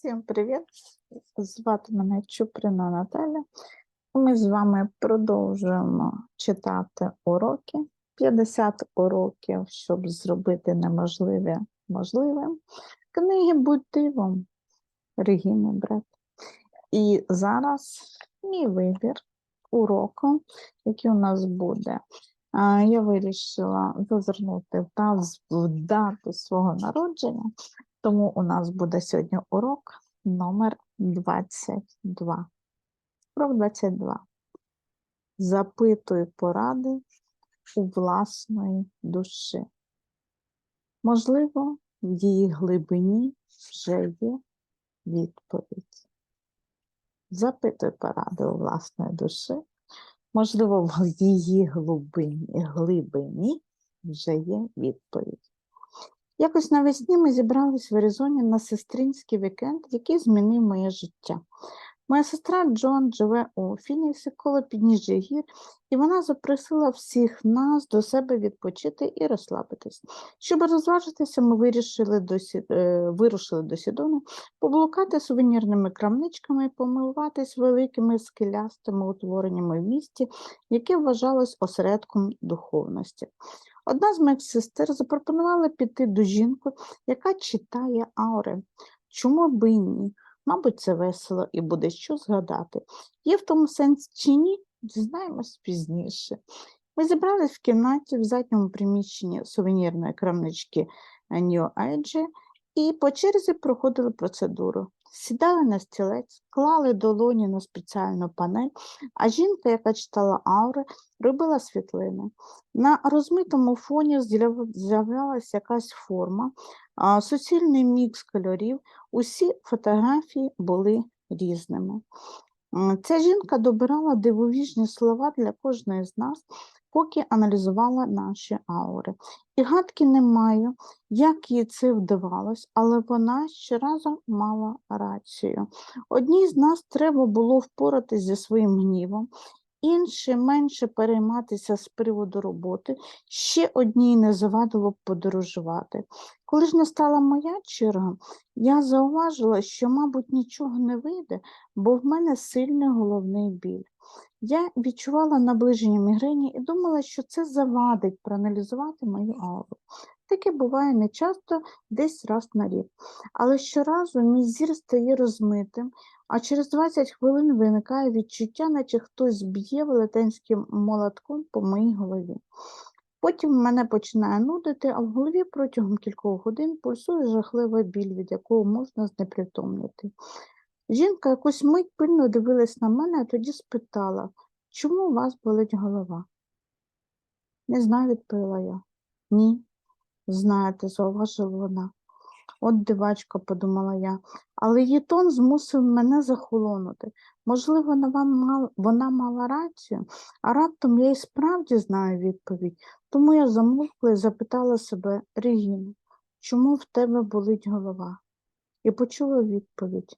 Всім привіт! Звати мене Чуприна Наталя. Ми з вами продовжуємо читати уроки. 50 уроків, щоб зробити неможливе можливим. Книги будь дивом Регіни Бред. І зараз мій вибір уроку, який у нас буде. Я вирішила зазирнути в дату свого народження. Тому у нас буде сьогодні урок номер 22. Урок 22. Запитуй поради у власної душі. Можливо, в її глибині вже є відповідь. Запитуй поради у власної душі. Можливо, в її глибині, глибині вже є відповідь. Якось навесні ми зібрались в Аризоні на сестринський вікенд, який змінив моє життя. Моя сестра Джон живе у Фініксі коло підніжжя гір, і вона запросила всіх нас до себе відпочити і розслабитись. Щоб розважитися, ми вирішили до, Сі- е, вирушили до Сідону, поблукати сувенірними крамничками помилуватись великими скелястими утвореннями в місті, яке вважалось осередком духовності. Одна з моїх сестер запропонувала піти до жінки, яка читає аури. Чому б і ні? Мабуть, це весело і буде що згадати. Є в тому сенс чи ні, дізнаємось пізніше. Ми зібрались в кімнаті в задньому приміщенні сувенірної крамнички New Age і по черзі проходили процедуру. Сідали на стілець, клали долоні на спеціальну панель, а жінка, яка читала аури, робила світлини. На розмитому фоні з'являлася якась форма, суцільний мікс кольорів, усі фотографії були різними. Ця жінка добирала дивовіжні слова для кожної з нас, поки аналізувала наші аури. І гадки не маю, як їй це вдавалось, але вона щоразу мала рацію. Одній з нас треба було впоратись зі своїм гнівом, інші менше перейматися з приводу роботи, ще одній не завадило б подорожувати. Коли ж настала моя черга, я зауважила, що, мабуть, нічого не вийде, бо в мене сильний головний біль. Я відчувала наближення мігрені і думала, що це завадить проаналізувати мою ауру. Таке буває не часто, десь раз на рік. Але щоразу мій зір стає розмитим, а через 20 хвилин виникає відчуття, наче хтось б'є велетенським молотком по моїй голові. Потім мене починає нудити, а в голові протягом кількох годин пульсує жахлива біль, від якого можна знепритомніти. Жінка якусь мить пильно дивилась на мене, а тоді спитала, чому у вас болить голова? Не знаю, відповіла я. Ні, знаєте, зауважила вона. От дивачка, подумала я, але її тон змусив мене захолонути. Можливо, вона, мала рацію, а раптом я і справді знаю відповідь. Тому я замовкла і запитала себе, Регіна, чому в тебе болить голова? І почула відповідь,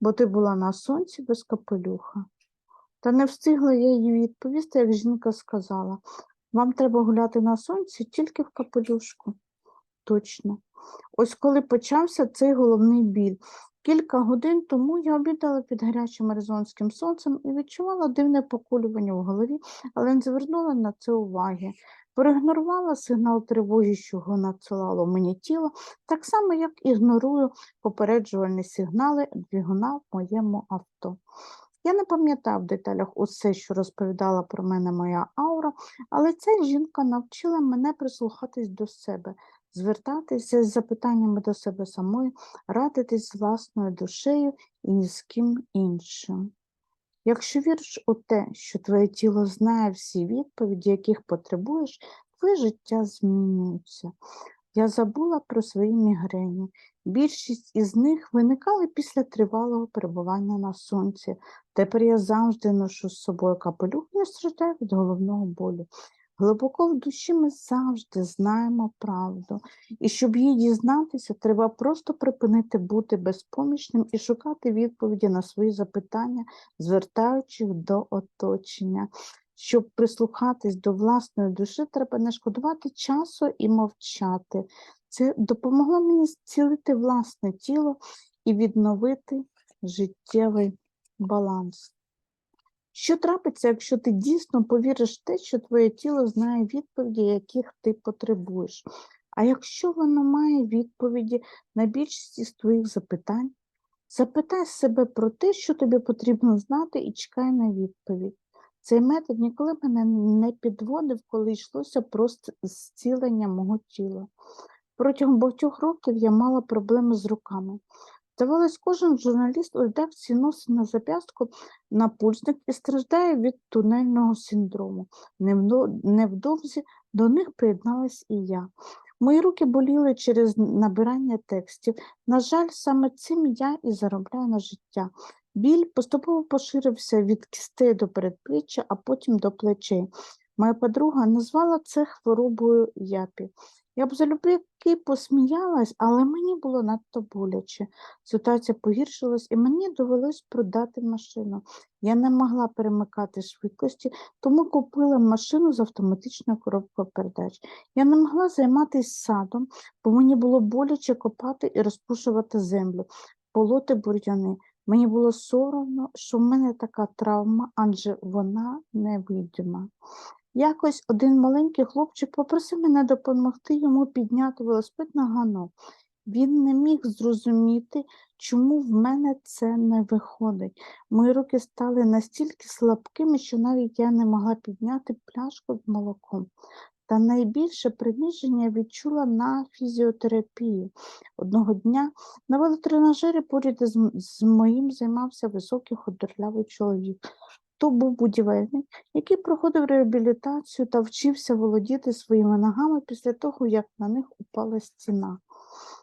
бо ти була на сонці без капелюха. Та не встигла я їй відповісти, як жінка сказала, вам треба гуляти на сонці тільки в капелюшку. Точно. Ось коли почався цей головний біль. Кілька годин тому я обідала під гарячим аризонським сонцем і відчувала дивне поколювання в голові, але не звернула на це уваги. Проігнорувала сигнал тривоги, що його надсилало мені тіло, так само, як ігнорую попереджувальні сигнали двигуна в моєму авто. Я не пам'ятав в деталях усе, що розповідала про мене моя аура, але ця жінка навчила мене прислухатись до себе, звертатися з запитаннями до себе самої, радитись з власною душею і ні з ким іншим. Якщо віриш у те, що твоє тіло знає всі відповіді, яких потребуєш, твоє життя змінюється. Я забула про свої мігрені. Більшість із них виникали після тривалого перебування на сонці. Тепер я завжди ношу з собою капелюх не страждаю від головного болю. Глибоко в душі ми завжди знаємо правду, і щоб її дізнатися, треба просто припинити бути безпомічним і шукати відповіді на свої запитання, звертаючись до оточення. Щоб прислухатись до власної душі, треба не шкодувати часу і мовчати. Це допомогло мені зцілити власне тіло і відновити життєвий баланс. Що трапиться, якщо ти дійсно повіриш в те, що твоє тіло знає відповіді, яких ти потребуєш? А якщо воно має відповіді на більшість з твоїх запитань, запитай себе про те, що тобі потрібно знати, і чекай на відповідь. Цей метод ніколи мене не підводив, коли йшлося про зцілення мого тіла. Протягом багатьох років я мала проблеми з руками. Здавалось, кожен журналіст у редакції носить на зап'ястку напульсник і страждає від тунельного синдрому. Невдовзі до них приєдналась і я. Мої руки боліли через набирання текстів. На жаль, саме цим я і заробляю на життя. Біль поступово поширився від кістей до передпліччя, а потім до плечей. Моя подруга назвала це хворобою япі. Я б залюбки посміялась, але мені було надто боляче. Ситуація погіршилась, і мені довелось продати машину. Я не могла перемикати швидкості, тому купила машину з автоматичною коробкою передач. Я не могла займатися садом, бо мені було боляче копати і розпушувати землю, полоти бур'яни. Мені було соромно, що в мене така травма, адже вона невидима. Якось один маленький хлопчик попросив мене допомогти йому підняти велосипед на ганок. Він не міг зрозуміти, чому в мене це не виходить. Мої руки стали настільки слабкими, що навіть я не могла підняти пляшку з молоком. Та найбільше приниження відчула на фізіотерапії. Одного дня на велотренажері поряд з моїм займався високий худорлявий чоловік. То був будівельник, який проходив реабілітацію та вчився володіти своїми ногами після того, як на них упала стіна.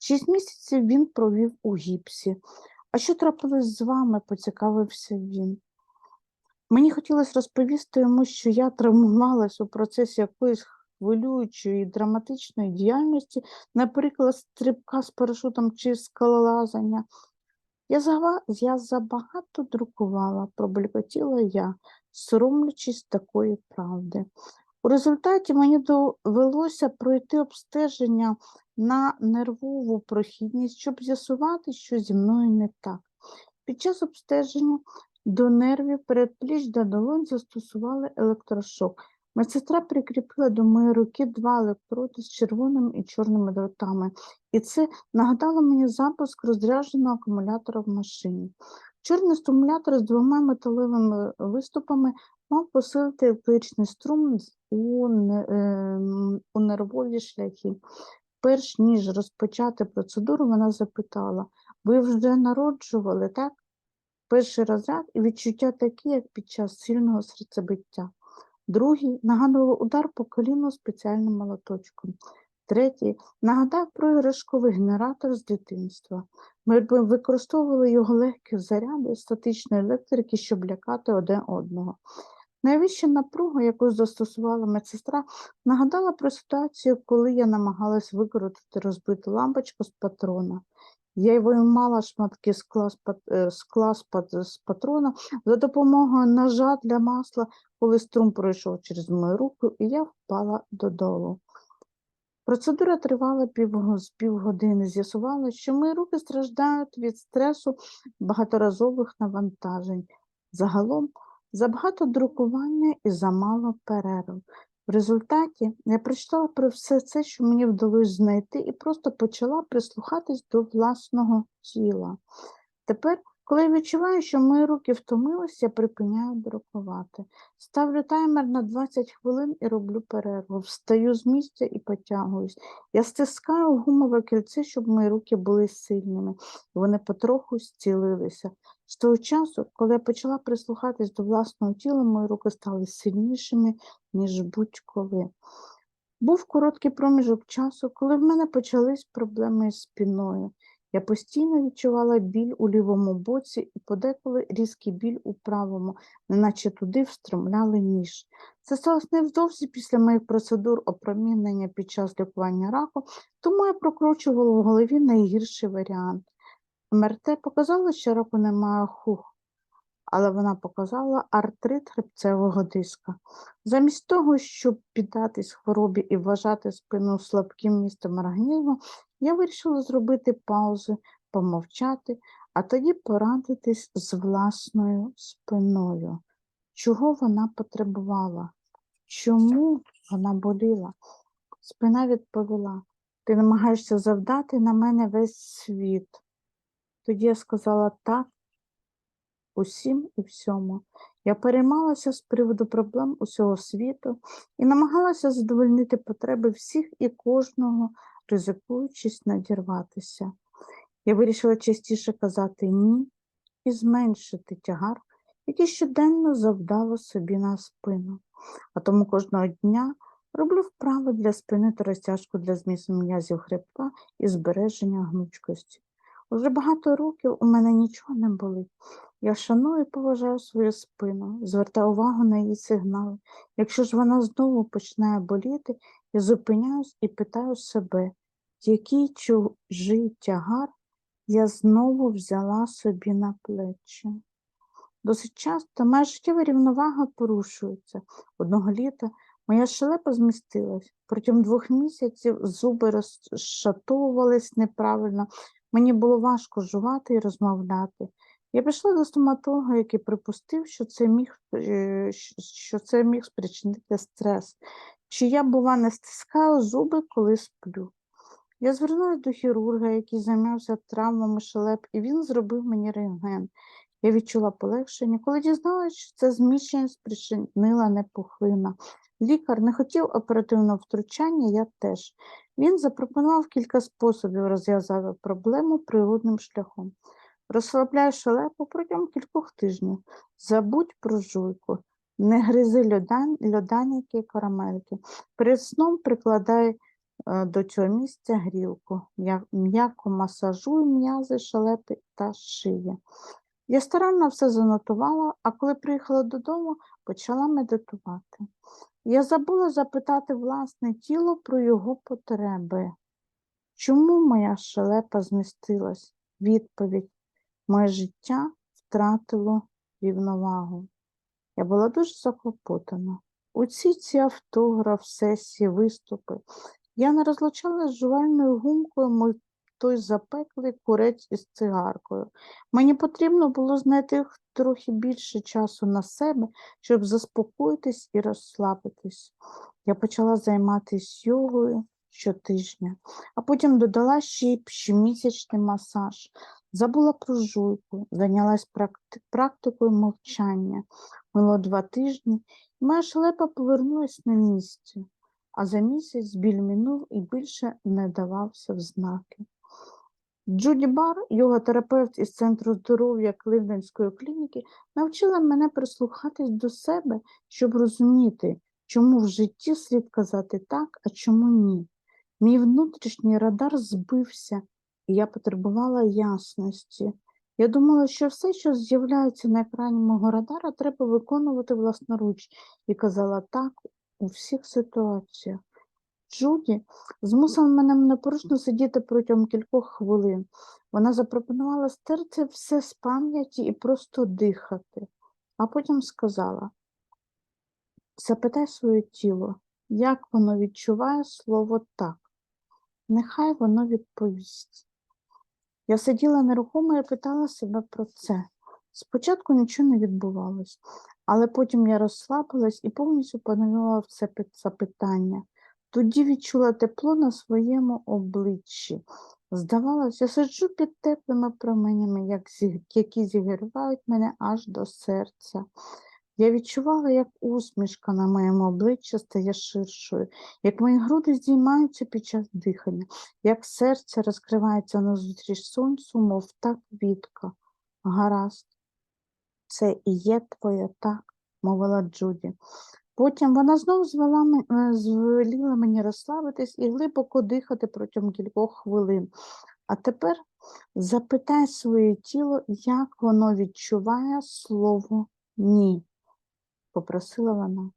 Шість місяців він провів у гіпсі. А що трапилось з вами? поцікавився він. Мені хотілося розповісти йому, що я травмувалась у процесі якоїсь хвилюючої драматичної діяльності, наприклад, стрибка з парашутом чи скалолазання. Я, зава... я забагато друкувала, пробелькотіла я, соромлячись такої правди. У результаті мені довелося пройти обстеження на нервову прохідність, щоб з'ясувати, що зі мною не так. Під час обстеження до нервів передпліч та долонь застосували електрошок. Медсестра прикріпила до моєї руки два електроди з червоними і чорними дротами, і це нагадало мені запуск розрядженого акумулятора в машині. Чорний стимулятор з двома металевими виступами мав посилити електричний струм у, ем, у нервові шляхи. Перш ніж розпочати процедуру, вона запитала: ви вже народжували, так? Перший розряд і відчуття такі, як під час сильного серцебиття. Другий нагадував удар по коліну спеціальним молоточком. Третій нагадав про іграшковий генератор з дитинства. Ми використовували його легкі заряди статичної електрики, щоб лякати один одного. Найвища напруга, яку застосувала медсестра, нагадала про ситуацію, коли я намагалась викрутити розбиту лампочку з патрона. Я й виймала шматки з, е, скла з, з патрона за допомогою ножа для масла, коли струм пройшов через мою руку, і я впала додолу. Процедура тривала пів... з півгодини. З'ясувала, що мої руки страждають від стресу багаторазових навантажень. Загалом забагато друкування і замало перерв. В результаті я прочитала про все це, що мені вдалося знайти, і просто почала прислухатись до власного тіла. Тепер, коли відчуваю, що мої руки втомилися, припиняю друкувати. Ставлю таймер на 20 хвилин і роблю перерву. Встаю з місця і потягуюсь. Я стискаю гумове кільце, щоб мої руки були сильними, вони потроху зцілилися. З того часу, коли я почала прислухатись до власного тіла, мої руки стали сильнішими, ніж будь-коли. Був короткий проміжок часу, коли в мене почались проблеми з спіною. Я постійно відчувала біль у лівому боці і подеколи різкий біль у правому, неначе туди встромляли ніж. Це сталося невдовзі після моїх процедур опромінення під час лікування раку, тому я прокручувала в голові найгірший варіант. МРТ показало, що раку немає хух, але вона показала артрит хребцевого диска. Замість того, щоб піддатись хворобі і вважати спину слабким містом організму, я вирішила зробити паузу, помовчати, а тоді порадитись з власною спиною. Чого вона потребувала? Чому вона боліла? Спина відповіла: ти намагаєшся завдати на мене весь світ. Тоді я сказала так усім і всьому. Я переймалася з приводу проблем усього світу і намагалася задовольнити потреби всіх і кожного, ризикуючись надірватися. Я вирішила частіше казати ні і зменшити тягар, який щоденно завдало собі на спину. А тому кожного дня роблю вправи для спини та розтяжку для змісу м'язів хребта і збереження гнучкості. Уже багато років у мене нічого не болить. Я шаную і поважаю свою спину, звертаю увагу на її сигнали. Якщо ж вона знову починає боліти, я зупиняюсь і питаю себе, який чужий тягар я знову взяла собі на плечі. Досить часто моя життєва рівновага порушується. Одного літа моя щелепа змістилась. Протягом двох місяців зуби розшатовувались неправильно. Мені було важко жувати і розмовляти. Я пішла до стоматолога, який припустив, що це міг, е, що це міг спричинити стрес. Чи я, бува, не стискаю зуби, коли сплю. Я звернулася до хірурга, який займався травмами шелеп, і він зробив мені рентген. Я відчула полегшення, коли дізналася, що це зміщення спричинила непухлина. Лікар не хотів оперативного втручання, я теж. Він запропонував кілька способів розв'язати проблему природним шляхом. Розслабляй шелепу протягом кількох тижнів. Забудь про жуйку. Не гризи льодан, льоданики і карамельки. Перед сном прикладай е, до цього місця грілку. М'яко масажуй м'язи, шелепи та шиї. Я старанно все занотувала, а коли приїхала додому, почала медитувати. Я забула запитати власне тіло про його потреби. Чому моя шелепа змістилась? Відповідь. Моє життя втратило рівновагу. Я була дуже заклопотана. Усі ці автограф, сесії, виступи. Я не розлучала з жувальною гумкою мой той запеклий курець із цигаркою. Мені потрібно було знайти трохи більше часу на себе, щоб заспокоїтись і розслабитись. Я почала займатися йогою щотижня, а потім додала ще й щомісячний масаж. Забула про жуйку, зайнялась практи- практикою мовчання. Минуло два тижні, і моя шелепа повернулась на місце, а за місяць біль минув і більше не давався в знаки. Джуді Бар, йога-терапевт із Центру здоров'я Кливденської клініки, навчила мене прислухатись до себе, щоб розуміти, чому в житті слід казати так, а чому ні. Мій внутрішній радар збився, я потребувала ясності. Я думала, що все, що з'являється на екрані мого радара, треба виконувати власноруч, і казала так у всіх ситуаціях. Джуді змусила мене непорушно сидіти протягом кількох хвилин. Вона запропонувала стерти все з пам'яті і просто дихати, а потім сказала: запитай своє тіло, як воно відчуває слово так. Нехай воно відповість. Я сиділа нерухомо і питала себе про це. Спочатку нічого не відбувалось, але потім я розслабилась і повністю поновила в це пи- запитання. Тоді відчула тепло на своєму обличчі. Здавалось, я сиджу під теплими променями, які зігрівають мене аж до серця. Я відчувала, як усмішка на моєму обличчі стає ширшою, як мої груди здіймаються під час дихання, як серце розкривається назустріч сонцю, мов та квітка. Гаразд, це і є твоє так, мовила Джуді. Потім вона знову звела, е, звеліла мені розслабитись і глибоко дихати протягом кількох хвилин. А тепер запитай своє тіло, як воно відчуває слово ні, попросила вона.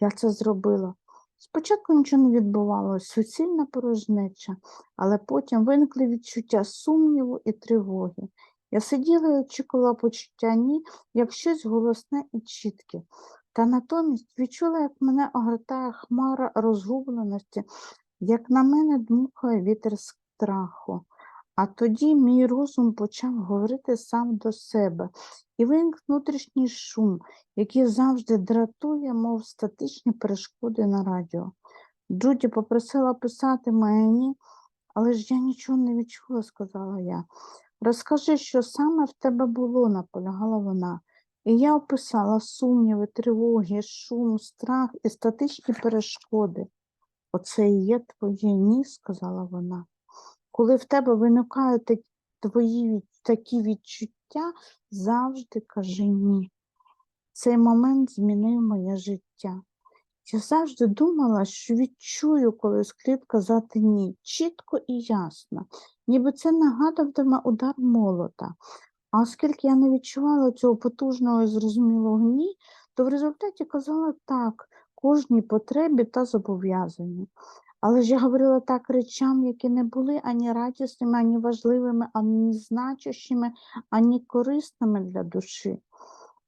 Я це зробила. Спочатку нічого не відбувалося, суцільна порожнеча, але потім виникли відчуття сумніву і тривоги. Я сиділа і очікувала почуття ні, як щось голосне і чітке. Та натомість відчула, як мене огортає хмара розгубленості, як на мене дмухає вітер страху. А тоді мій розум почав говорити сам до себе, і виник внутрішній шум, який завжди дратує, мов статичні перешкоди на радіо. Джуді попросила писати мені, але ж я нічого не відчула, сказала я. Розкажи, що саме в тебе було, наполягала вона. І я описала сумніви, тривоги, шум, страх і статичні перешкоди. Оце і є твоє ні, сказала вона. Коли в тебе виникають твої такі відчуття, завжди кажи ні. Цей момент змінив моє життя. Я завжди думала, що відчую, коли слід казати ні, чітко і ясно, ніби це нагадуватиме удар молота. А оскільки я не відчувала цього потужного і зрозумілого ні, то в результаті казала так кожній потребі та зобов'язанню. Але ж я говорила так речам, які не були ані радісними, ані важливими, ані значущими, ані корисними для душі.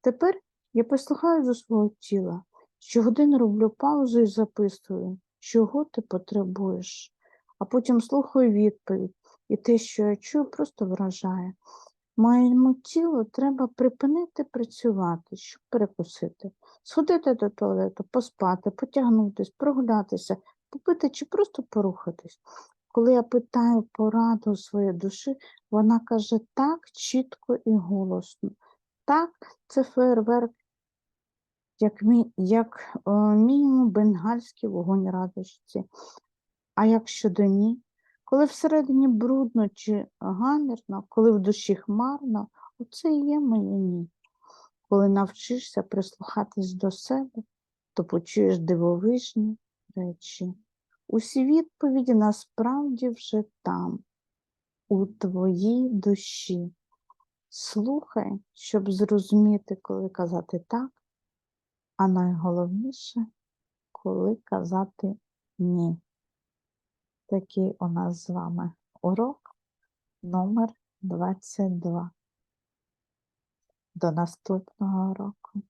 Тепер я послухаю до свого тіла. Щогодини роблю паузу і записую, чого ти потребуєш, а потім слухаю відповідь, і те, що я чую, просто вражає. Моєму тілу треба припинити працювати, щоб перекусити, сходити до туалету, поспати, потягнутися, прогулятися, попити чи просто порухатись. Коли я питаю пораду своєї душі, вона каже так чітко і голосно. Так, це фейерверк, як, мі, як е, мінімум бенгальський вогонь радості. А як щодо ні? Коли всередині брудно чи гамірно, коли в душі хмарно, оце і є моє ні. Коли навчишся прислухатись до себе, то почуєш дивовижні речі. Усі відповіді насправді вже там, у твоїй душі. Слухай, щоб зрозуміти, коли казати так, а найголовніше, коли казати ні. Такий у нас з вами урок номер 22. До наступного року.